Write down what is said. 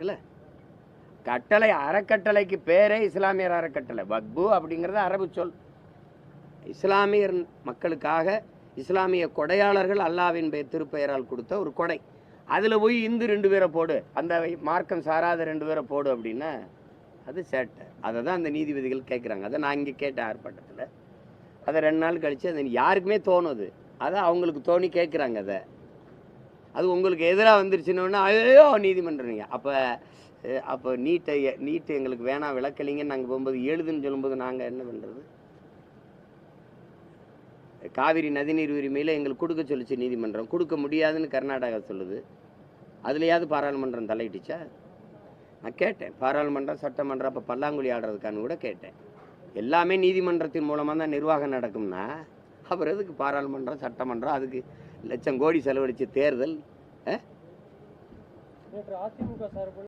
இருக்குல்ல கட்டளை அறக்கட்டளைக்கு பேரே இஸ்லாமியர் அறக்கட்டளை. வக்பு அப்படிங்கிறது அரபு சொல். இஸ்லாமியர் மக்களுக்காக இஸ்லாமிய கொடையாளர்கள் அல்லாவின் பெயர் திருப்பெயரால் கொடுத்த ஒரு கொடை. அதில் போய் இந்து ரெண்டு பேரை போடு. அந்த மார்க்கம் சாராத ரெண்டு பேரை போடு அப்படின்னா அது சேட்டை. அதை தான் அந்த நீதிபதிகள் கேட்குறாங்க அதை நான் இங்கே கேட்டேன் ஆர்ப்பாட்டத்தில். அதை ரெண்டு நாள் கழித்து அது யாருக்குமே தோணுது. அதை அவங்களுக்கு தோணி கேட்குறாங்க அதை. அது உங்களுக்கு எதிராக வந்துருச்சுன்னு ஐயோ நீதிமன்றம் நீங்கள் அப்போ அப்போ நீட்டை நீட்டு எங்களுக்கு வேணாம் விளக்கலிங்கன்னு நாங்கள் போகும்போது எழுதுன்னு சொல்லும்போது நாங்கள் என்ன பண்ணுறது காவிரி நதிநீர் உரிமையில் எங்களுக்கு கொடுக்க சொல்லிச்சு நீதிமன்றம். கொடுக்க முடியாதுன்னு கர்நாடகா சொல்லுது. அதுலேயாவது பாராளுமன்றம் தலையிட்டுச்சா? நான் கேட்டேன். பாராளுமன்றம் சட்டமன்றம் அப்போ பல்லாங்குழி ஆடுறதுக்கான்னு கூட கேட்டேன். எல்லாமே நீதிமன்றத்தின் மூலமாக தான் நிர்வாகம் நடக்கும்னா அப்புறம் எதுக்கு பாராளுமன்றம் சட்டமன்றம் அதுக்கு லட்சம் கோடி செலவழித்து தேர்தல் நேற்று அதிமுக சார்பில்